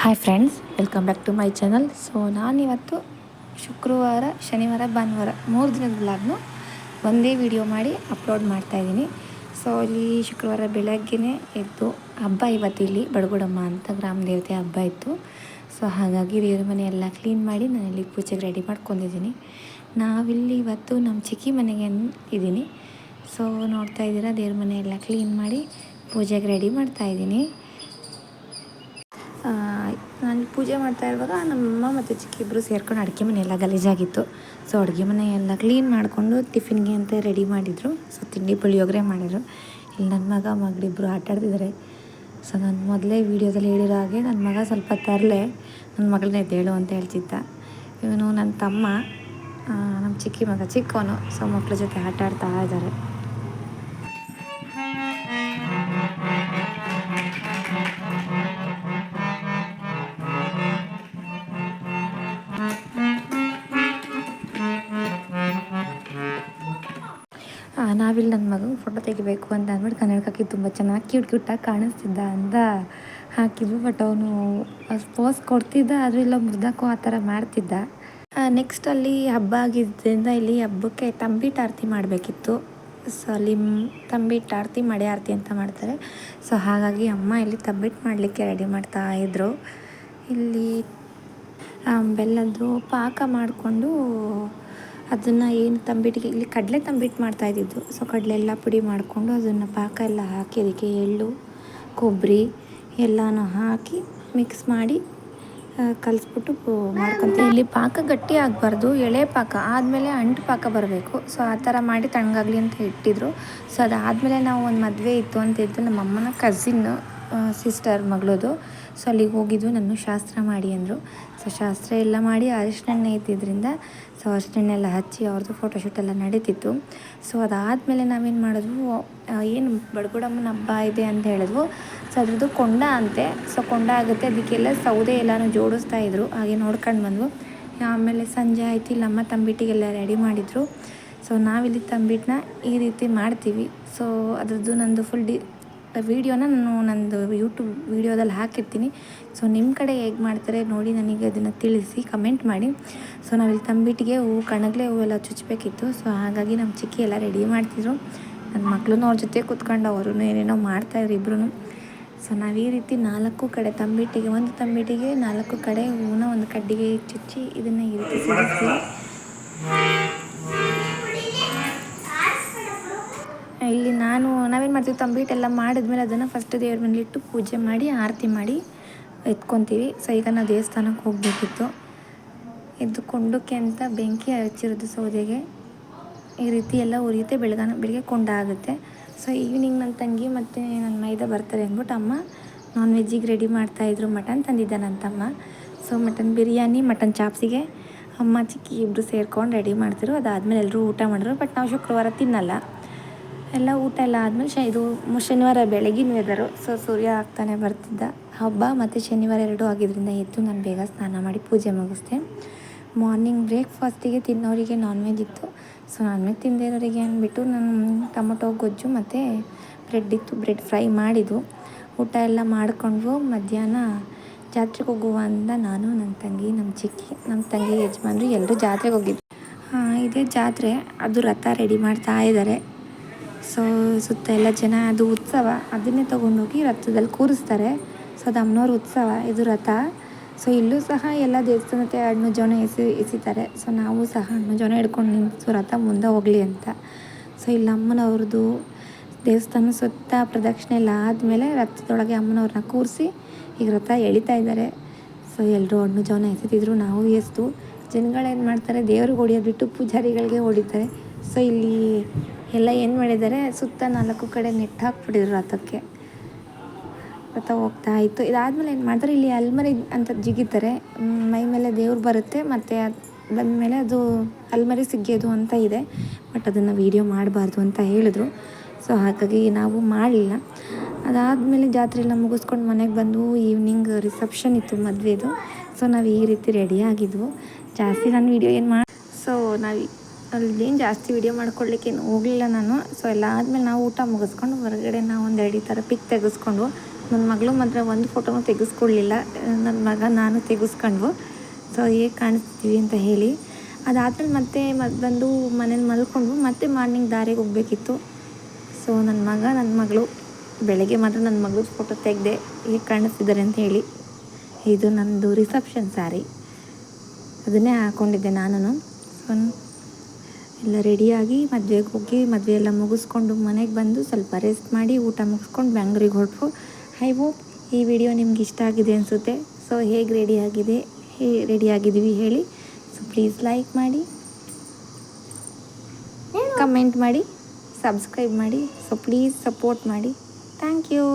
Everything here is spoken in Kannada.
Hi friends welcome back to my channel so ನಾನಿವತ್ತು ಶುಕ್ರವಾರ, ಶನಿವಾರ, ಭಾನುವಾರ ಮೂರು ದಿನದ ಒಂದೇ ವಿಡಿಯೋ ಮಾಡಿ ಅಪ್ಲೋಡ್ ಮಾಡ್ತಾಯಿದ್ದೀನಿ ಸೊ ಇಲ್ಲಿ ಶುಕ್ರವಾರ ಬೆಳಗ್ಗೆನೇ ಎದ್ದು ಹಬ್ಬ ಇವತ್ತು ಇಲ್ಲಿ ಬಡಗುಡಮ್ಮ ಅಂತ ಗ್ರಾಮ ದೇವತೆ ಹಬ್ಬ ಇತ್ತು. ಸೊ ಹಾಗಾಗಿ ದೇವ್ರ ಮನೆ ಎಲ್ಲ ಕ್ಲೀನ್ ಮಾಡಿ ನಾನು ಇಲ್ಲಿ ಪೂಜೆಗೆ ರೆಡಿ ಮಾಡ್ಕೊಂಡಿದ್ದೀನಿ. ನಾವಿಲ್ಲಿ ಇವತ್ತು ನಮ್ಮ ಚಿಕ್ಕಿ ಮನೆಗೆ ಇದ್ದೀನಿ. ಸೊ ನೋಡ್ತಾ ಇದ್ದೀರಾ, ದೇವ್ರ ಮನೆ ಎಲ್ಲ ಕ್ಲೀನ್ ಮಾಡಿ ಪೂಜೆಗೆ ರೆಡಿ ಮಾಡ್ತಾಯಿದ್ದೀನಿ ನಾನು ಪೂಜೆ ಮಾಡ್ತಾ ಇರುವಾಗ ನಮ್ಮಮ್ಮ ಮತ್ತು ಚಿಕ್ಕ ಇಬ್ಬರು ಸೇರ್ಕೊಂಡು ಅಡುಗೆ ಮನೆ ಎಲ್ಲ ಗಲೀಜಾಗಿತ್ತು. ಸೊ ಅಡುಗೆ ಮನೆ ಎಲ್ಲ ಕ್ಲೀನ್ ಮಾಡಿಕೊಂಡು ಟಿಫಿನ್ಗೆ ಅಂತ ರೆಡಿ ಮಾಡಿದರು. ಸೊ ತಿಂಡಿ ಪುಳಿಯೋಗರೆ ಮಾಡಿದರು. ಇಲ್ಲಿ ನನ್ನ ಮಗ ಮಗಳಿಬ್ಬರು ಆಟ ಆಡ್ತಿದ್ದಾರೆ ಸೊ ನಾನು ಮೊದಲೇ ವೀಡಿಯೋದಲ್ಲಿ ಹೇಳಿರೋ ಹಾಗೆ ನನ್ನ ಮಗ ಸ್ವಲ್ಪ ತರಲೆ. ನನ್ನ ಮಗಳನ್ನ ಎದ್ದೇಳು ಅಂತ ಹೇಳ್ತಿದ್ದ. ಇವನು ನನ್ನ ತಮ್ಮ. ನಮ್ಮ ಚಿಕ್ಕಿ ಮಗ ಚಿಕ್ಕವನು ಸೊ ಮಕ್ಕಳ ಜೊತೆ ಆಟ ಆಡ್ತಾ ಇದ್ದಾರೆ ನಾವಿಲ್ಲಿ ನನ್ನ ಮಗನ ಫೋಟೋ ತೆಗಿಬೇಕು ಅಂತ ಅಂದ್ಬಿಟ್ಟು ಕನ್ನಡಕ್ಕೆ ತುಂಬ ಚೆನ್ನಾಗಿ ಕ್ಯೂಟ್ ಕ್ಯೂಟಾಗಿ ಕಾಣಿಸ್ತಿದ್ದ ಅಂತ ಹಾಕಿದ್ವಿ. ಬಟ್ ಅವನು ಪೋಸ್ ಕೊಡ್ತಿದ್ದ, ಆದರೂ ಇಲ್ಲ ಮುರ್ದಾಕೋ ಆ ಥರ ಮಾಡ್ತಿದ್ದ. ನೆಕ್ಸ್ಟ್ ಅಲ್ಲಿ ಹಬ್ಬ ಆಗಿದ್ದರಿಂದ ಇಲ್ಲಿ ಹಬ್ಬಕ್ಕೆ ತಂಬಿಟ್ಟು ಆರತಿ ಮಾಡಬೇಕಿತ್ತು. ಸೊ ಅಲ್ಲಿ ತಂಬಿಟ್ಟು ಆರತಿ ಮಡೆ ಆರತಿ ಅಂತ ಮಾಡ್ತಾರೆ. ಸೊ ಹಾಗಾಗಿ ಅಮ್ಮ ಇಲ್ಲಿ ತಂಬಿಟ್ಟು ಮಾಡಲಿಕ್ಕೆ ರೆಡಿ ಮಾಡ್ತಾ ಇದ್ದರು ಇಲ್ಲಿ ಬೆಲ್ಲದ್ದು ಪಾಕ ಮಾಡಿಕೊಂಡು ಅದನ್ನು ಏನು ತಂಬಿಟ್ಟಿಗೆ ಇಲ್ಲಿ ಕಡಲೆ ತಂಬಿಟ್ಟು ಮಾಡ್ತಾ ಇದ್ದಿದ್ದು. ಸೊ ಕಡಲೆ ಎಲ್ಲ ಪುಡಿ ಮಾಡಿಕೊಂಡು ಅದನ್ನು ಪಾಕ ಎಲ್ಲ ಹಾಕಿ, ಅದಕ್ಕೆ ಎಳ್ಳು, ಕೊಬ್ಬರಿ ಎಲ್ಲನೂ ಹಾಕಿ ಮಿಕ್ಸ್ ಮಾಡಿ ಕಲಿಸ್ಬಿಟ್ಟು ಮಾಡ್ಕೊತೀವಿ. ಇಲ್ಲಿ ಪಾಕ ಗಟ್ಟಿ ಆಗಬಾರ್ದು. ಎಳೆ ಪಾಕ ಆದಮೇಲೆ ಅಂಟು ಪಾಕ ಬರಬೇಕು. ಸೊ ಆ ಥರ ಮಾಡಿ ತಣ್ಣಗಾಗಲಿ ಅಂತ ಇಟ್ಟಿದ್ರು. ಸೊ ಅದಾದಮೇಲೆ ನಾವು ಒಂದು ಮದುವೆ ಇತ್ತು ಅಂತ ಇದ್ದು ನಮ್ಮ ಅಮ್ಮನ ಕಸಿನ್ನು ಸಿಸ್ಟರ್ ಮಗಳದು. ಸೊ ಅಲ್ಲಿಗೆ ಹೋಗಿದ್ದು ನಾನು ಶಾಸ್ತ್ರ ಮಾಡಿ ಅಂದರು. ಸೊ ಶಾಸ್ತ್ರ ಎಲ್ಲ ಮಾಡಿ ಅರಿಶಿಣೆಣ್ಣೆ ಇದ್ದಿದ್ದರಿಂದ ಸೊ ಅರಿಶಿಣೆಣ್ಣೆ ಹಚ್ಚಿ ಅವ್ರದ್ದು ಫೋಟೋಶೂಟ್ ಎಲ್ಲ ನಡೀತಿತ್ತು. ಸೊ ಅದಾದಮೇಲೆ ನಾವೇನು ಮಾಡಿದ್ವು ಏನು ಬಡಗುಡಮ್ಮನ ಹಬ್ಬ ಇದೆ ಅಂತ ಹೇಳಿದ್ವು. ಸೊ ಅದ್ರದ್ದು ಕೊಂಡ ಅಂತೆ. ಸೊ ಕೊಂಡ ಆಗುತ್ತೆ. ಅದಕ್ಕೆಲ್ಲ ಸೌದೆ ಎಲ್ಲನೂ ಜೋಡಿಸ್ತಾ ಇದ್ರು. ಹಾಗೆ ನೋಡ್ಕೊಂಡು ಬಂದ್ವು. ಆಮೇಲೆ ಸಂಜೆ ಆಯ್ತು. ಇಲ್ಲಿ ಅಮ್ಮ ತಂಬಿಟ್ಟಿಗೆಲ್ಲ ರೆಡಿ ಮಾಡಿದರು. ಸೊ ನಾವಿಲ್ಲಿ ತಂಬಿಟ್ಟನ್ನ ಈ ರೀತಿ ಮಾಡ್ತೀವಿ. ಸೊ ಅದರದ್ದು ನಂದು ಫುಲ್ ಡಿ ವೀಡಿಯೋನ ನಾನು ನಂದು ಯೂಟ್ಯೂಬ್ ವೀಡಿಯೋದಲ್ಲಿ ಹಾಕಿರ್ತೀನಿ. ಸೊ ನಿಮ್ಮ ಕಡೆ ಹೇಗೆ ಮಾಡ್ತಾರೆ ನೋಡಿ ನನಗೆ ಅದನ್ನು ತಿಳಿಸಿ ಕಮೆಂಟ್ ಮಾಡಿ. ಸೊ ನಾವಿಲ್ಲಿ ತಂಬಿಟ್ಟಿಗೆ ಹೂವು ಕಣಗಲೆ ಹೂವೆಲ್ಲ ಚುಚ್ಚಬೇಕಿತ್ತು ಸೊ ಹಾಗಾಗಿ ನಮ್ಮ ಚಿಕ್ಕಿ ಎಲ್ಲ ರೆಡಿ ಮಾಡ್ತಿದ್ರು. ನನ್ನ ಮಕ್ಕಳು ಅವ್ರ ಜೊತೆ ಕೂತ್ಕೊಂಡು ಅವರು ಏನೇನೋ ಮಾಡ್ತಾಯಿದ್ರು ಇಬ್ಬರು ಸೊ ನಾವು ಈ ರೀತಿ ನಾಲ್ಕು ಕಡೆ ತಂಬಿಟ್ಟಿಗೆ, ಒಂದು ತಂಬಿಟ್ಟಿಗೆ ನಾಲ್ಕು ಕಡೆ ಹೂವನ್ನ ಒಂದು ಕಡ್ಡಿಗೆ ಚುಚ್ಚಿ ಇದನ್ನು ಈ ರೀತಿ ಸಿಗಿಸ್ತೀವಿ ಇಲ್ಲಿ ನಾನು, ನಾವೇನು ಮಾಡ್ತೀವಿ ತಂಬಿಟ್ಟೆಲ್ಲ ಮಾಡಿದ್ಮೇಲೆ ಅದನ್ನು ಫಸ್ಟ್ ದೇವ್ರ ಇಟ್ಟು ಪೂಜೆ ಮಾಡಿ, ಆರತಿ ಮಾಡಿ ಎತ್ಕೊತೀವಿ. ಸೊ ಈಗ ನಾವು ದೇವಸ್ಥಾನಕ್ಕೆ ಹೋಗಬೇಕಿತ್ತು. ಇದು ಕೊಂಡಕ್ಕೆ ಅಂತ ಬೆಂಕಿ ಹಚ್ಚಿರೋದು ಸೌದೆಗೆ. ಈ ರೀತಿ ಎಲ್ಲ ಉರಿಯುತ್ತೆ, ಬೆಳಗಾನ, ಬೆಳಿಗ್ಗೆ ಕೊಂಡ ಆಗುತ್ತೆ. ಸೊ ಈವ್ನಿಂಗ್ ನನ್ನ ತಂಗಿ ಮತ್ತು ನನ್ನ ಮೈದ ಬರ್ತಾರೆ ಅಂದ್ಬಿಟ್ಟು ಅಮ್ಮ ನಾನ್ ವೆಜ್ಜಿಗೆ ರೆಡಿ ಮಾಡ್ತಾಯಿದ್ರು ಮಟನ್ ತಂದಿದ್ದ ನನ್ನ ತಮ್ಮ. ಸೊ ಮಟನ್ ಬಿರಿಯಾನಿ, ಮಟನ್ ಚಾಪ್ಸಿಗೆ ಅಮ್ಮ ಚಿಕ್ಕಿ ಇಬ್ಬರು ಸೇರ್ಕೊಂಡು ರೆಡಿ ಮಾಡ್ತಿರು ಅದಾದಮೇಲೆ ಎಲ್ಲರೂ ಊಟ ಮಾಡಿದ್ರು. ಬಟ್ ನಾವು ಶುಕ್ರವಾರ ತಿನ್ನಲ್ಲ. ಎಲ್ಲ ಊಟ ಎಲ್ಲ ಆದಮೇಲೆ ಶ ಇದು ಶನಿವಾರ ಬೆಳಗಿನ ವೆದರು ಸೊ ಸೂರ್ಯ ಆಗ್ತಾನೆ ಬರ್ತಿದ್ದ. ಹಬ್ಬ ಮತ್ತು ಶನಿವಾರ ಎರಡೂ ಆಗಿದ್ದರಿಂದ ಎದ್ದು ನಾನು ಬೇಗ ಸ್ನಾನ ಮಾಡಿ ಪೂಜೆ ಮುಗಿಸ್ದೆ. ಮಾರ್ನಿಂಗ್ ಬ್ರೇಕ್ಫಾಸ್ಟಿಗೆ ತಿನ್ನೋರಿಗೆ ನಾನ್ ವೆಜ್ ಇತ್ತು. ಸೊ ನಾನ್ ವೆಜ್ ತಿಂದಿರೋರಿಗೆ ಅಂದ್ಬಿಟ್ಟು ನಾನು ಟೊಮೊಟೊ, ಗೊಜ್ಜು ಮತ್ತು ಬ್ರೆಡ್ ಇತ್ತು. ಬ್ರೆಡ್ ಫ್ರೈ ಮಾಡಿದ್ದು. ಊಟ ಎಲ್ಲ ಮಾಡಿಕೊಂಡು ಮಧ್ಯಾಹ್ನ ಜಾತ್ರೆಗೆ ಹೋಗುವ ಅಂತ ನಾನು ನನ್ನ ತಂಗಿ ನಮ್ಮ ಚಿಕ್ಕಿ ನಮ್ಮ ತಂಗಿ ಯಜಮಾನ್ರು ಎಲ್ಲರೂ ಜಾತ್ರೆಗೆ ಹೋಗಿದ್ದು ಇದೇ ಜಾತ್ರೆ. ಅದು ರಥ ರೆಡಿ ಮಾಡ್ತಾ ಇದ್ದಾರೆ ಸೊ ಸುತ್ತ ಎಲ್ಲ ಜನ ಅದು ಉತ್ಸವ, ಅದನ್ನೇ ತೊಗೊಂಡೋಗಿ ರಥದಲ್ಲಿ ಕೂರಿಸ್ತಾರೆ. ಸೊ ಅದು ಅಮ್ಮನವ್ರ ಉತ್ಸವ, ಇದು ರಥ. ಸೊ ಇಲ್ಲೂ ಸಹ ಎಲ್ಲ ದೇವಸ್ಥಾನಕ್ಕೆ ಹಣ್ಣು ಜೋನ ಎಸಿ, ಎಸಿತಾರೆ. ಸೊ ನಾವು ಸಹ ಹಣ್ಣು ಜೋನ ಹಿಡ್ಕೊಂಡು ನಿಂತು ರಥ ಮುಂದೆ ಹೋಗಲಿ ಅಂತ. ಸೊ ಇಲ್ಲಿ ಅಮ್ಮನವ್ರದ್ದು ದೇವಸ್ಥಾನ ಸುತ್ತ ಪ್ರದಕ್ಷಿಣೆ ಎಲ್ಲ ಆದಮೇಲೆ ರಥದೊಳಗೆ ಅಮ್ಮನವ್ರನ್ನ ಕೂರಿಸಿ ಈಗ ರಥ ಎಳಿತಾ ಇದ್ದಾರೆ. ಸೊ ಎಲ್ಲರೂ ಹಣ್ಣು ಜೋನ ಎಸಿತಿದ್ರು, ನಾವು ಎಸ್ತು ಜನಗಳೇನು ಮಾಡ್ತಾರೆ, ದೇವ್ರಿಗೆ ಹೊಡಿಯೋದು ಬಿಟ್ಟು ಪೂಜಾರಿಗಳಿಗೆ ಹೊಡಿತಾರೆ. ಸೊ ಇಲ್ಲಿ ಎಲ್ಲ ಏನು ಮಾಡಿದ್ದಾರೆ, ಸುತ್ತ ನಾಲ್ಕು ಕಡೆ ನೆಟ್ ಹಾಕ್ಬಿಟ್ಟಿದ್ರು ರಥಕ್ಕೆ. ರಥ ಹೋಗ್ತಾ ಇತ್ತು. ಇದಾದಮೇಲೆ ಏನು ಮಾಡ್ತಾರೆ, ಇಲ್ಲಿ ಅಲ್ಮರಿ ಅಂತ ಜಿಗಿತಾರೆ. ಮೈ ಮೇಲೆ ದೇವ್ರು ಬರುತ್ತೆ, ಮತ್ತು ಬಂದಮೇಲೆ ಅದು ಅಲ್ಮರಿ ಸಿಗ್ಯೋದು ಅಂತ ಇದೆ. ಬಟ್ ಅದನ್ನು ವೀಡಿಯೋ ಮಾಡಬಾರ್ದು ಅಂತ ಹೇಳಿದ್ರು. ಸೊ ಹಾಗಾಗಿ ನಾವು ಮಾಡಲಿಲ್ಲ. ಅದಾದಮೇಲೆ ಜಾತ್ರೆ ಎಲ್ಲ ಮುಗಿಸ್ಕೊಂಡು ಮನೆಗೆ ಬಂದು ಈವ್ನಿಂಗ್ ರಿಸೆಪ್ಷನ್ ಇತ್ತು ಮದುವೆದು. ಸೊ ನಾವು ಈ ರೀತಿ ರೆಡಿ ಆಗಿದ್ವು. ಜಾಸ್ತಿ ನಾನು ವೀಡಿಯೋ ಏನು ಮಾಡಿ ಸೊ ನಾವು ಅಲ್ಲೇನು ಜಾಸ್ತಿ ವಿಡಿಯೋ ಮಾಡ್ಕೊಳ್ಳಿಕ್ಕೇನು ಹೋಗಲಿಲ್ಲ ನಾನು. ಸೊ ಎಲ್ಲ ಆದಮೇಲೆ ನಾವು ಊಟ ಮುಗಿಸ್ಕೊಂಡು ಹೊರಗಡೆ ನಾವು ಒಂದು ಎರಡು ಥರ ಪಿಕ್ ತೆಗೆಸ್ಕೊಂಡು ನನ್ನ ಮಗಳು ಮಾತ್ರ ಒಂದು ಫೋಟೋನೂ ತೆಗೆಸ್ಕೊಳ್ಳಿಲ್ಲ ನನ್ನ ಮಗ ನಾನು ತೆಗೆಸ್ಕೊಂಡು ಸೊ ಹೇಗೆ ಕಾಣಿಸ್ತೀವಿ ಅಂತ ಹೇಳಿ. ಅದಾದ್ಮೇಲೆ ಮತ್ತೆ ಮತ್ತೆ ಬಂದು ಮನೇಲಿ ಮಲ್ಕೊಂಡು ಮತ್ತೆ ಮಾರ್ನಿಂಗ್ ದಾರಿಗೆ ಹೋಗಬೇಕಿತ್ತು. ಸೊ ನನ್ನ ಮಗ ನನ್ನ ಮಗಳು, ಬೆಳಗ್ಗೆ ಮಾತ್ರ ನನ್ನ ಮಗಳು ಫೋಟೋ ತೆಗೆದೆ ಹೇಗೆ ಕಾಣಿಸ್ತಿದ್ದಾರೆ ಅಂತ ಹೇಳಿ. ಇದು ನನ್ನದು ರಿಸೆಪ್ಷನ್ ಸ್ಯಾರಿ ಅದನ್ನೇ ಹಾಕ್ಕೊಂಡಿದ್ದೆ ನಾನು ಸೊ ಎಲ್ಲ ರೆಡಿಯಾಗಿ ಮದುವೆಗೆ ಹೋಗಿ ಮದುವೆ ಎಲ್ಲ ಮುಗಿಸ್ಕೊಂಡು ಮನೆಗೆ ಬಂದು ಸ್ವಲ್ಪ ರೆಸ್ಟ್ ಮಾಡಿ ಊಟ ಮುಗಿಸ್ಕೊಂಡು ಬ್ಯಾಂಗ್ಳೂರಿಗೆ ಹೊರಟು. ಐ ಹೋಪ್ ಈ ವಿಡಿಯೋ ನಿಮ್ಗೆ ಇಷ್ಟ ಆಗಿದೆ ಅನಿಸುತ್ತೆ. ಸೊ ಹೇಗೆ ರೆಡಿಯಾಗಿದೆ ಹೇ ರೆಡಿಯಾಗಿದ್ದೀವಿ ಹೇಳಿ. ಸೊ ಪ್ಲೀಸ್ ಲೈಕ್ ಮಾಡಿ ಕಮೆಂಟ್ ಮಾಡಿ ಸಬ್ಸ್ಕ್ರೈಬ್ ಮಾಡಿ. ಸೊ ಪ್ಲೀಸ್ ಸಪೋರ್ಟ್ ಮಾಡಿ. Thank you